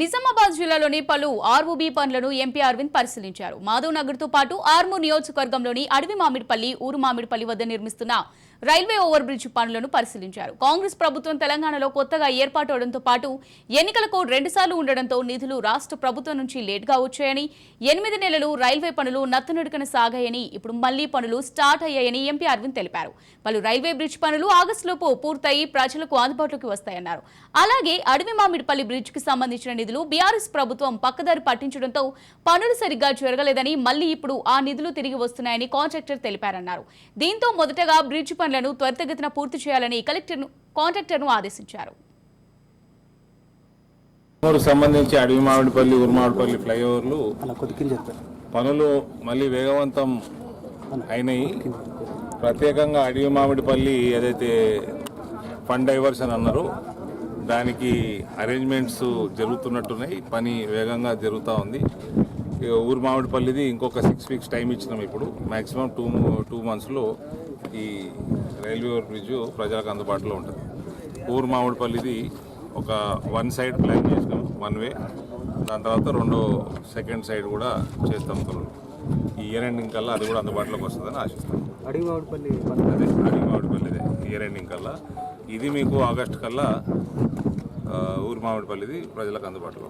నిజామాబాద్ జిల్లాలోని పలు ఆర్ఓబీ పనులను ఎంపీ అరవింద్ పరిశీలించారు. మాధవ్ నగర్తో పాటు ఆర్మూర్ నియోజకవర్గంలోని అడవి మామిడిపల్లి ఊరు మామిడిపల్లి వద్ద నిర్మిస్తున్న రైల్వే ఓవర్ బ్రిడ్జ్ పనులను పరిశీలించారు. కాంగ్రెస్ ప్రభుత్వం తెలంగాణలో కొత్తగా ఏర్పాటు అవడంతో పాటు ఎన్నికల కోడ్ రెండుసార్లు ఉండడంతో నిధులు రాష్ట్ర ప్రభుత్వం నుంచి లేట్గా వచ్చాయని ఎనిమిది నెలలు రైల్వే పనులు నత్తనడుకన సాగాయని ఇప్పుడు మళ్ళీ పనులు స్టార్ట్ అయ్యాయని ఎంపీ అరవింద్ తెలిపారు. పలు రైల్వే బ్రిడ్జ్ పనులు ఆగస్టులోపు పూర్తయి ప్రజలకు అందుబాటులోకి వస్తాయన్నారు. అలాగే అడవి మామిడిపల్లి బ్రిడ్జ్కి సంబంధించిన నిధులు బీఆర్ఎస్ ప్రభుత్వం పక్కదారి పట్టించడంతో పనులు సరిగ్గా జరగలేదని మళ్ళీ ఇప్పుడు ఆ నిధులు తిరిగి వస్తున్నాయని కాంట్రాక్టర్ తెలిపారన్నారు. దీంతో మొదటగా బ్రిడ్జ్ పనులను త్వరితగతిన పూర్తి చేయాలని కలెక్టర్ను కాంట్రాక్టర్ను ఆదేశించారు. సంబంధించి అడవి మామిడిపల్లి ఉరుమామిడిపల్లి ఫ్లైఓవర్లు పనులు మళ్ళీ వేగవంతం అయినాయి. ప్రత్యేకంగా అడవి మామిడిపల్లి ఏదైతే ఫండ్ డైవర్షన్ అన్నారో దానికి అరేంజ్మెంట్స్ జరుగుతున్నట్టున్నాయి. పని వేగంగా జరుగుతూ ఉంది. ఊరు మామిడిపల్లిది ఇంకొక సిక్స్ వీక్స్ టైం ఇచ్చినాం ఇప్పుడు. మాక్సిమం టూ టూ మంత్స్లో ఈ రైల్వే ఓవర్ బ్రిడ్జ్ ప్రజలకు అందుబాటులో ఉంటుంది. ఊరు మామిడిపల్లిది ఒక వన్ సైడ్ ప్లాన్ చేసినాం వన్ వే దాని తర్వాత రెండో సెకండ్ సైడ్ కూడా చేస్తాం త్వరలో ఈ ఇయర్ ఎండింగ్ కల్లా అది కూడా అందుబాటులోకి వస్తుందని ఆశిస్తాం అడవి మామిడిపల్లి అదే అది మామిడిపల్లిదే. ఇయర్ ఎండింగ్ కల్లా. ఇది మీకు ఆగస్ట్ కల్లా ఊరు మామిడిపల్లిది ప్రజలకు అందుబాటులో.